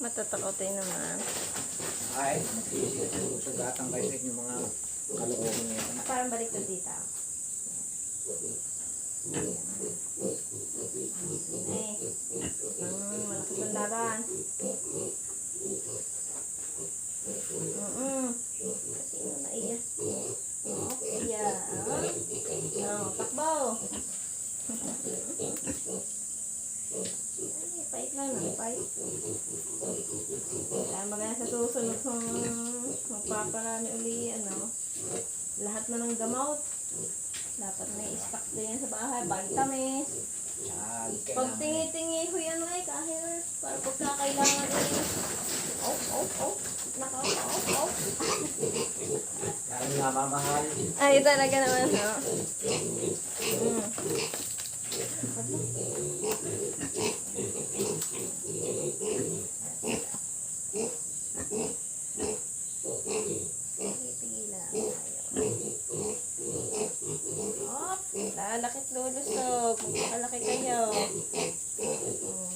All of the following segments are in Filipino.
Matatakotin naman. Ay, sugatan kayo sa inyong mga kalooban niya. Parang balik to dito. Ay, ang malakas ang laban. Mm-mm. Sino na iya? Oh, iya. Oh, takbo. Ay, pait lang na. Kaya sa susunod kung magpaparami uli, ano, lahat na ng gamot. Dapat may stock din sa bahay, vitamins. Yan, Pag tingi-tingi ho yan ay kahit para pagkakailangan rin. Oh, oh, oh. Naka, oh, oh. Lalo nga mamahal. Ay, talaga naman, no? Mm. Lalakit lulusog. Magpakalaki kayo.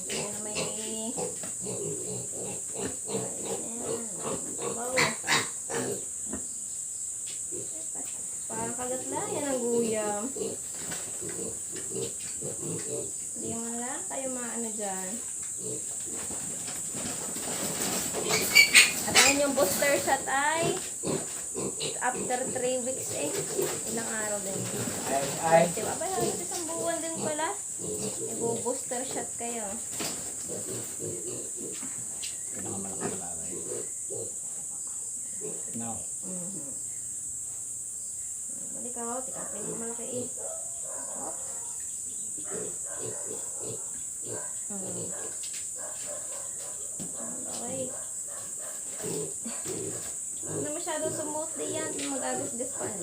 Kaya na may... Ayan. Wow. Parang kagat yan ang guyam. Hindi man lang tayo maano dyan. At ayun yung booster shot ay after 3 weeks eh. Ilang araw din. Ay, ay. Diba? Abay, halos isang buwan din pala. Ibu-booster shot kayo. Pinakamalakas na lalay. No. Mhm. Balik ako, tika, pwede malaki eh. Hop. Mhm. Okay. Huwag na masyado smoothly yan, magagasgas pa ang.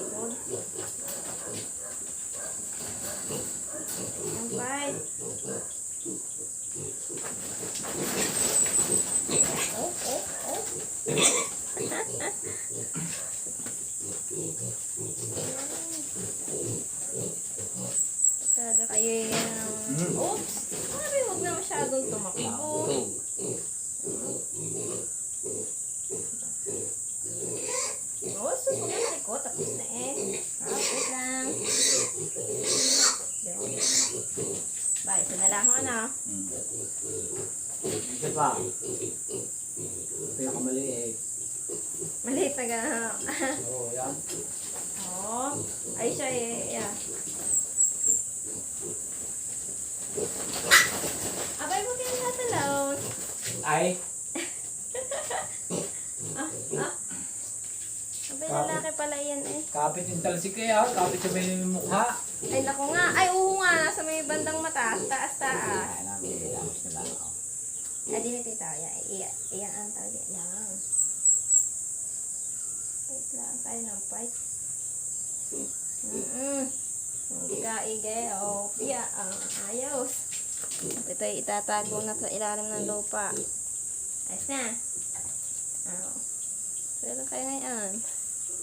Oh, oh, oh. Talaga kayo yung... Oops! Sabi, huwag na masyadong tumakbo. Ito. Oh, susunod ko. Tapos na eh. Ah, wait lang. Bye, isa na lang ako ano. Mm. Ito pa. Pinakamaliit. Maliit na gano'n. Oo, yan. oh, ay siya eh. Yeah. Abay, huwag kayong natalaw. Ay, Abay, lalaki pala yan eh. kapit yung talsik kaya. Kapit sa may mukha. Ay, naku nga. Ay, oo nga. Sa may bandang mata. Taas, taas. Ay, namin. Ilamos na lang ako. Ah, di na tayo. Yan, iyan, iyan ang tawag. Yan. Wait lang tayo ng fight. Mm-mm. Hindi ka igay. O, piya. Ah, ayos. Ito ay itatago na sa ilalim ng lupa. Ayos na. Ah. Pero kayo ngayon.